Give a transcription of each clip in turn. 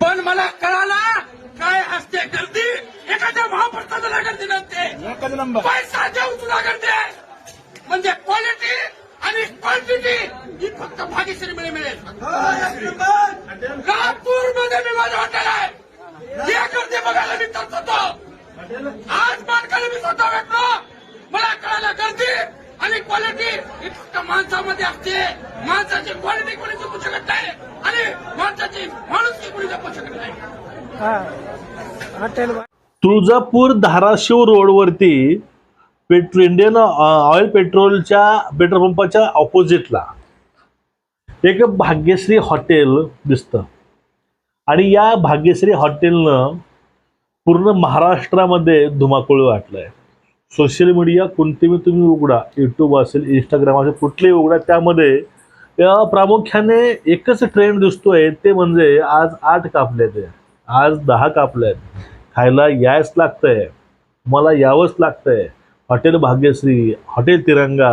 पण मला कळाला काय असते गर्दी? एखाद्या महाप्रसादाला गर्दी नसते. एकच नंबर. पैसा देऊ तुला गर्दी म्हणजे क्वालिटी आणि क्वांटिटी ही फक्त भाग्यश्री मिळेल. नागपूरमध्ये मी माझं हॉटेल आहे. हे गर्दी बघायला मी तर होतो आज मानकाला मी स्वतः भेटलो. मला कळालं गर्दी आणि क्वालिटी ही फक्त माणसामध्ये असते. माणसाची क्वालिटी कोणी जपू शकत नाही आणि माणसाची माणूस कोणी जपू शकत नाही. हॉटेल तुळजापूर धाराशिव रोडवरती पेट्रो इंडियन ऑइल पेट्रोलच्या पेट्रोल पंपाच्या ऑपोजिटला एक भाग्यश्री हॉटेल दिसतं. आणि या भाग्यश्री हॉटेलनं पूर्ण महाराष्ट्रामध्ये धुमाकूळ वाटलाय. सोशल मीडिया कोणतेही तुम्ही उघडा यूट्यूब असेल इंस्टाग्राम असेल कुठलेही उघडा त्यामध्ये प्रामुख्याने एकच ट्रेंड दिसतोय ते म्हणजे आज आठ कापले ते आज दहा कापले आहेत. खायला यायच लागतंय. मला यावंच लागतंय. हॉटेल भाग्यश्री हॉटेल तिरंगा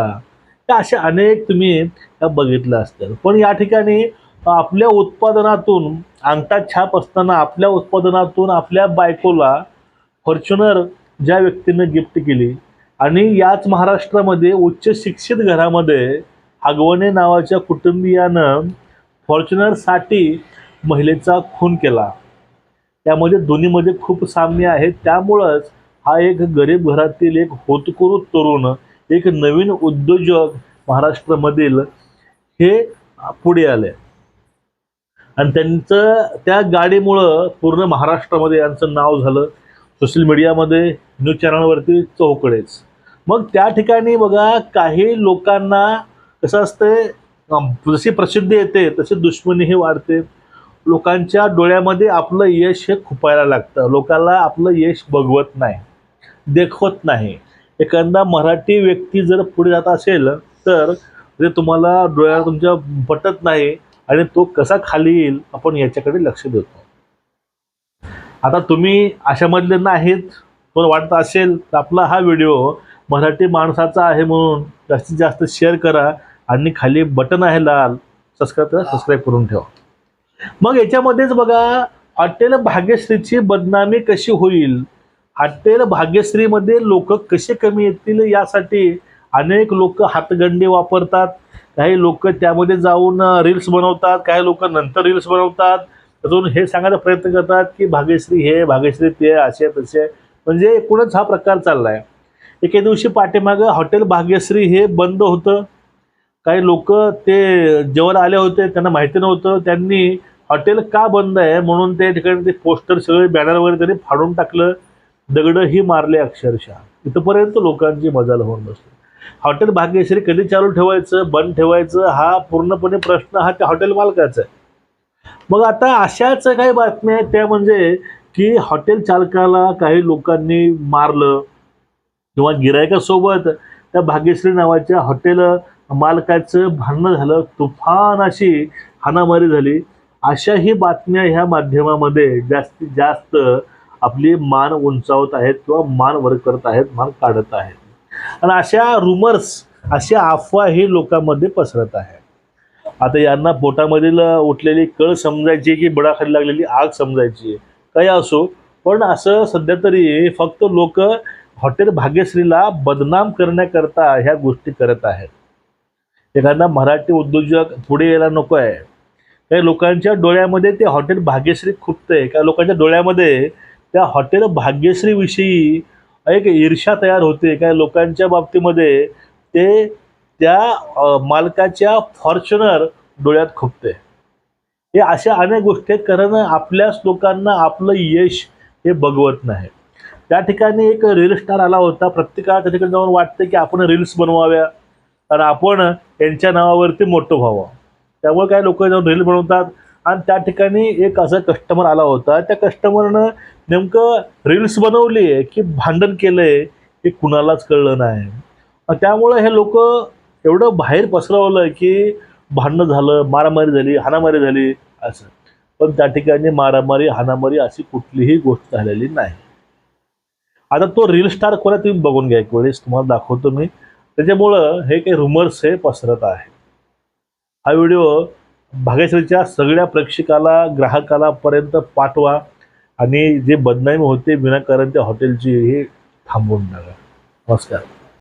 या अशा अनेक तुम्ही या बघितल्या असतील पण या ठिकाणी आपल्या उत्पादनातून अंगठा छाप असताना आपल्या उत्पादनातून आपल्या बायकोला फॉर्च्युनर ज्या व्यक्तीनं गिफ्ट केली आणि याच महाराष्ट्रामध्ये उच्च शिक्षित घरामध्ये हगवणे नावाच्या कुटुंबियानं फॉर्च्युनरसाठी महिलेचा खून केला. त्यामध्ये दोन्हीमध्ये खूप साम्य आहे. त्यामुळंच हा एक गरीब घरातील एक होतकरू तरुण एक नवीन उद्योजक महाराष्ट्रामधील हे पुढे आले. आणि त्यांचं त्या गाडीमुळं पूर्ण महाराष्ट्रामध्ये यांचं नाव झालं. सोशल मीडियामध्ये न्यूज चॅनलवरती चौकडेच. मग त्या ठिकाणी बघा काही लोकांना कसं असते जशी प्रसिद्धी येते तशी दुश्मनीही वाढते. लोकांच्या डोळ्यामध्ये आपलं यश हे खुपायला लागतं. लोकांना आपलं यश बघवत नाही देखवत नाही. एखादा मराठी व्यक्ती जर पुढे जात असेल तर ते तुम्हाला डोळ्याला तुमच्या पटत नाही आणि तो कसा खाली येईल आपण याच्याकडे लक्ष देतो. आता तुम्ही अशामधले नाहीत पण वाटत असेल तर आपला हा व्हिडिओ मराठी माणसाचा आहे म्हणून जास्तीत जास्त शेअर करा आणि खाली बटन आहे लाल सबस्क्राईब करा सबस्क्राईब करून ठेवा. मग याच्यामध्येच बघा हॉटेल भाग्यश्रीची बदनामी कशी होईल? हॉटेल भाग्यश्रीमध्ये लोक कसे कमी येतील यासाठी अनेक लोक हातगंडे वापरतात. काही लोक त्यामध्ये जाऊन रील्स बनवतात काही लोक नंतर रील्स बनवतात. अजून हे सांगायचा प्रयत्न करतात की भाग्यश्री हे भाग्यश्री ते असे तसे. म्हणजे एकूणच हा प्रकार चाललाय. एके दिवशी पाठीमागं हॉटेल भाग्यश्री हे बंद होतं. काही लोक ते जेव्हा आले होते त्यांना माहिती नव्हतं. त्यांनी हॉटेल का बंद आहे म्हणून त्या ठिकाणी ते पोस्टर सगळे बॅनर वगैरे त्यांनी फाडून टाकलं. दगडं ही मारले अक्षरशः. इथंपर्यंत लोकांची मजाल होऊन बसली. हॉटेल भाग्यश्री कधी चालू ठेवायचं बंद ठेवायचं हा पूर्णपणे प्रश्न हा त्या हॉटेल मालकाचा आहे. मग आता अशाच काही बातम्या आहेत त्या म्हणजे की हॉटेल चालकाला काही लोकांनी मारलं किंवा गिरायकासोबत त्या भाग्यश्री नावाच्या हॉटेल मालकाचं भांडणं झालं तुफान अशी हाणामारी झाली. अशाही बातम्या ह्या माध्यमामध्ये जास्तीत जास्त आपली मान उंचावत आहेत किंवा मान वर करत आहेत मान काढत आहेत. आणि अशा रुमर्स अशा अफवा ही लोकांमध्ये पसरत आहे आता यांना पोटामधील उठलेली कळ समजायची की बुडाखाली लागलेली आग समजायची? काही असो पण असं सध्या तरी फक्त लोक हॉटेल भाग्यश्रीला बदनाम करण्याकरता ह्या गोष्टी करत आहेत. एखादा मराठी उद्योजक पुढे यायला नको आहे काही लोकांच्या डोळ्यामध्ये ते हॉटेल भाग्यश्री खुपतंय. काही लोकांच्या डोळ्यामध्ये त्या हॉटेल भाग्यश्रीविषयी एक ईर्षा तयार होते. काही लोकांच्या बाबतीमध्ये ते त्या मालकाच्या फॉर्च्युनर डोळ्यात खुपते. हे अशा अनेक गोष्टी आहेत कारण आपल्याच लोकांना आपलं यश हे बघवत नाही. त्या ठिकाणी एक रील स्टार आला होता प्रत्येकाला त्या ठिकाणी जाऊन वाटतं की आपण रील्स बनवाव्या कारण आपण यांच्या नावावरती मोठं व्हावं. त्यामुळे काही लोक जाऊन रील बनवतात आणि त्या ठिकाणी एक असा कस्टमर आला होता. त्या कस्टमरनं नेमकं रील्स बनवली आहे की भांडण केलं आहे हे कुणालाच कळलं नाही. त्यामुळं हे लोक एवढं बाहेर पसरवलं की भांडणं झालं मारामारी झाली हाणामारी झाली असं. पण त्या ठिकाणी मारामारी हाणामारी अशी कुठलीही गोष्ट झालेली नाही. आता तो रील स्टार कोणा तुम्ही बघून घ्या एक वेळेस तुम्हाला दाखवतो मी. त्याच्यामुळं हे काही रुमर्स हे पसरत आहे. हा व्हिडिओ भाग्यश्रीच्या सगळ्या प्रेक्षकाला ग्राहकाला पर्यंत पाठवा आणि जे बदनामी होते विनाकारण त्या हॉटेलची हे थांबवून टाका. नमस्कार.